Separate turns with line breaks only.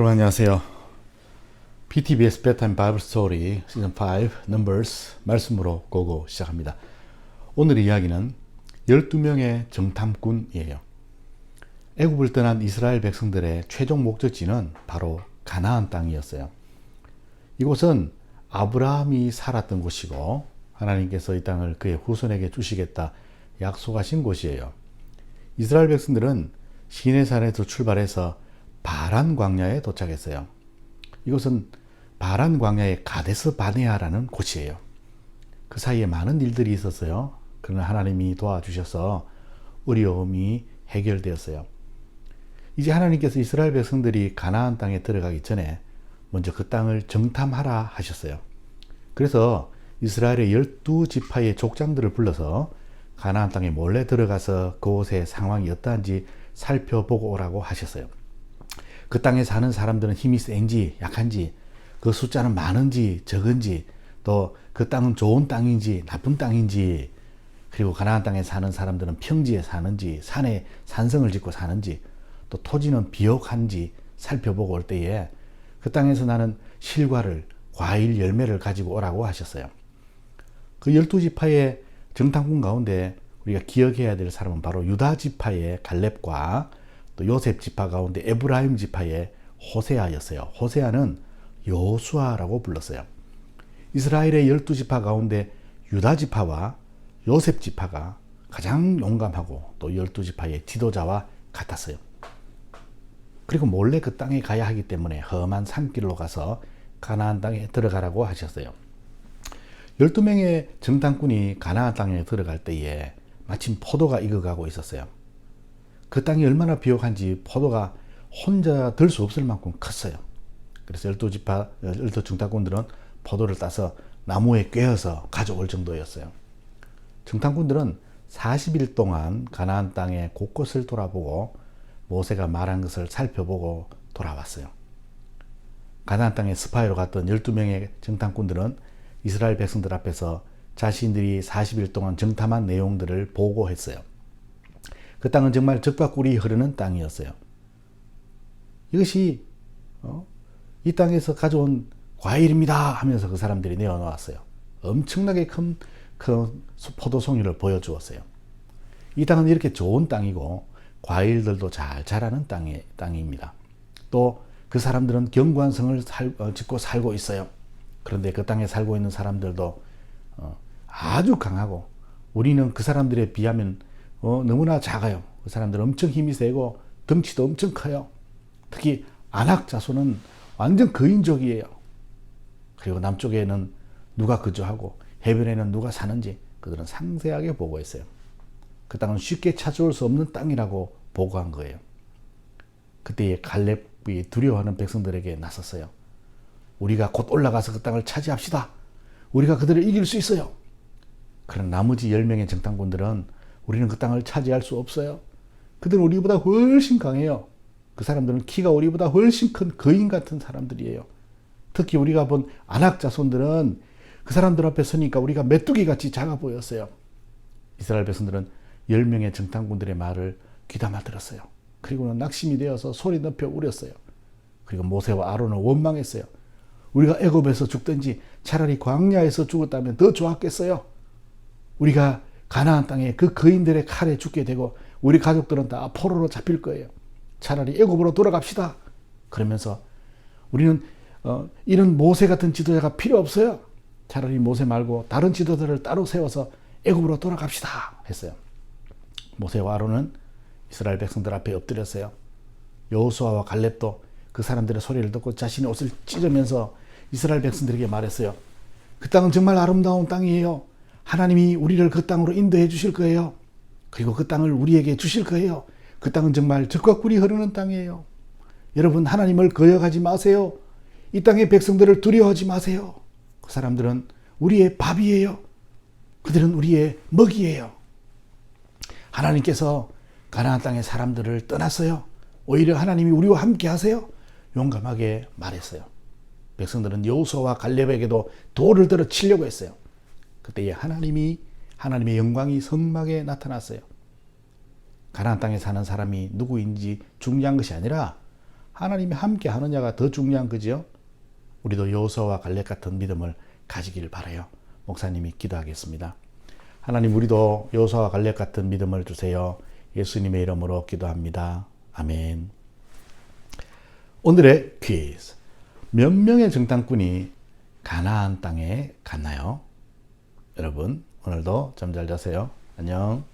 여러분 안녕하세요. PTBS Bedtime Bible Story 시즌 5 Numbers 말씀으로 고고 시작합니다. 오늘의 이야기는 12명의 정탐꾼이에요. 애굽을 떠난 이스라엘 백성들의 최종 목적지는 바로 가나안 땅이었어요. 이곳은 아브라함이 살았던 곳이고 하나님께서 이 땅을 그의 후손에게 주시겠다 약속하신 곳이에요. 이스라엘 백성들은 시내산에서 출발해서 바란 광야에 도착했어요. 이곳은 바란 광야의 가데스 바네아라는 곳이에요. 그 사이에 많은 일들이 있었어요. 그러나 하나님이 도와주셔서 어려움이 해결되었어요. 이제 하나님께서 이스라엘 백성들이 가나안 땅에 들어가기 전에 먼저 그 땅을 정탐하라 하셨어요. 그래서 이스라엘의 열두 지파의 족장들을 불러서 가나안 땅에 몰래 들어가서 그곳의 상황이 어떠한지 살펴보고 오라고 하셨어요. 그 땅에 사는 사람들은 힘이 센지 약한지 그 숫자는 많은지 적은지 또 그 땅은 좋은 땅인지 나쁜 땅인지 그리고 가나안 땅에 사는 사람들은 평지에 사는지 산에 산성을 짓고 사는지 또 토지는 비옥한지 살펴보고 올 때에 그 땅에서 나는 실과를 과일 열매를 가지고 오라고 하셨어요. 그 열두 지파의 정탐꾼 가운데 우리가 기억해야 될 사람은 바로 유다 지파의 갈렙과 또 요셉 지파 가운데 에브라임 지파의 호세아였어요. 호세아는 여수아라고 불렀어요. 이스라엘의 열두 지파 가운데 유다 지파와 요셉 지파가 가장 용감하고 또 열두 지파의 지도자와 같았어요. 그리고 몰래 그 땅에 가야 하기 때문에 험한 산길로 가서 가나안 땅에 들어가라고 하셨어요. 12명의 정탐꾼이 가나안 땅에 들어갈 때에 마침 포도가 익어가고 있었어요. 그 땅이 얼마나 비옥한지 포도가 혼자 들 수 없을 만큼 컸어요. 그래서 12지파, 12 정탐꾼들은 포도를 따서 나무에 꿰어서 가져올 정도였어요. 정탐꾼들은 40일 동안 가나안 땅의 곳곳을 돌아보고 모세가 말한 것을 살펴보고 돌아왔어요. 가나안 땅에 스파이로 갔던 12명의 정탐꾼들은 이스라엘 백성들 앞에서 자신들이 40일 동안 정탐한 내용들을 보고했어요. 그 땅은 정말 적과 꿀이 흐르는 땅이었어요. 이것이 어? 이 땅에서 가져온 과일입니다 하면서 그 사람들이 내어놓았어요. 엄청나게 큰, 큰 포도송이를 보여주었어요. 이 땅은 이렇게 좋은 땅이고 과일들도 잘 자라는 땅이, 땅입니다. 또 그 사람들은 견고한 성을 살, 어, 짓고 살고 있어요. 그런데 그 땅에 살고 있는 사람들도 어, 아주 강하고 우리는 그 사람들에 비하면 어, 너무나 작아요. 그 사람들 엄청 힘이 세고 덩치도 엄청 커요. 특히 안악 자손은 완전 거인족이에요. 그리고 남쪽에는 누가 거주하고 해변에는 누가 사는지 그들은 상세하게 보고했어요. 그 땅은 쉽게 찾아올 수 없는 땅이라고 보고한 거예요. 그때에 갈렙이 두려워하는 백성들에게 나섰어요. 우리가 곧 올라가서 그 땅을 차지합시다. 우리가 그들을 이길 수 있어요. 그런 나머지 10명의 정탐꾼들은 우리는 그 땅을 차지할 수 없어요. 그들은 우리보다 훨씬 강해요. 그 사람들은 키가 우리보다 훨씬 큰 거인 같은 사람들이에요. 특히 우리가 본 안악 자손들은 그 사람들 앞에 서니까 우리가 메뚜기 같이 작아 보였어요. 이스라엘 백성들은 10명의 정탐꾼들의 말을 귀담아 들었어요. 그리고는 낙심이 되어서 소리 높여 울었어요. 그리고 모세와 아론을 원망했어요. 우리가 애굽에서 죽든지 차라리 광야에서 죽었다면 더 좋았겠어요. 우리가 가나안 땅에 그 거인들의 칼에 죽게 되고 우리 가족들은 다 포로로 잡힐 거예요. 차라리 애굽으로 돌아갑시다. 그러면서 우리는 어, 이런 모세 같은 지도자가 필요 없어요. 차라리 모세 말고 다른 지도자를 따로 세워서 애굽으로 돌아갑시다 했어요. 모세와 아론은 이스라엘 백성들 앞에 엎드렸어요. 여호수아와 갈렙도 그 사람들의 소리를 듣고 자신의 옷을 찢으면서 이스라엘 백성들에게 말했어요. 그 땅은 정말 아름다운 땅이에요. 하나님이 우리를 그 땅으로 인도해 주실 거예요. 그리고 그 땅을 우리에게 주실 거예요. 그 땅은 정말 적과 꿀이 흐르는 땅이에요. 여러분 하나님을 거역하지 마세요. 이 땅의 백성들을 두려워하지 마세요. 그 사람들은 우리의 밥이에요. 그들은 우리의 먹이에요. 하나님께서 가나안 땅의 사람들을 떠났어요. 오히려 하나님이 우리와 함께 하세요. 용감하게 말했어요. 백성들은 여호수아와 갈렙에게도 돌을 들어 치려고 했어요. 그때에 하나님이 하나님의 영광이 성막에 나타났어요. 가나안 땅에 사는 사람이 누구인지 중요한 것이 아니라 하나님이 함께 하느냐가 더 중요한 거지요. 우리도 여호수아와 갈렙 같은 믿음을 가지길 바라요. 목사님이 기도하겠습니다. 하나님 우리도 여호수아와 갈렙 같은 믿음을 주세요. 예수님의 이름으로 기도합니다. 아멘. 오늘의 퀴즈. 몇 명의 정탐꾼이 가나안 땅에 갔나요? 여러분 오늘도 잠 잘 자세요. 안녕.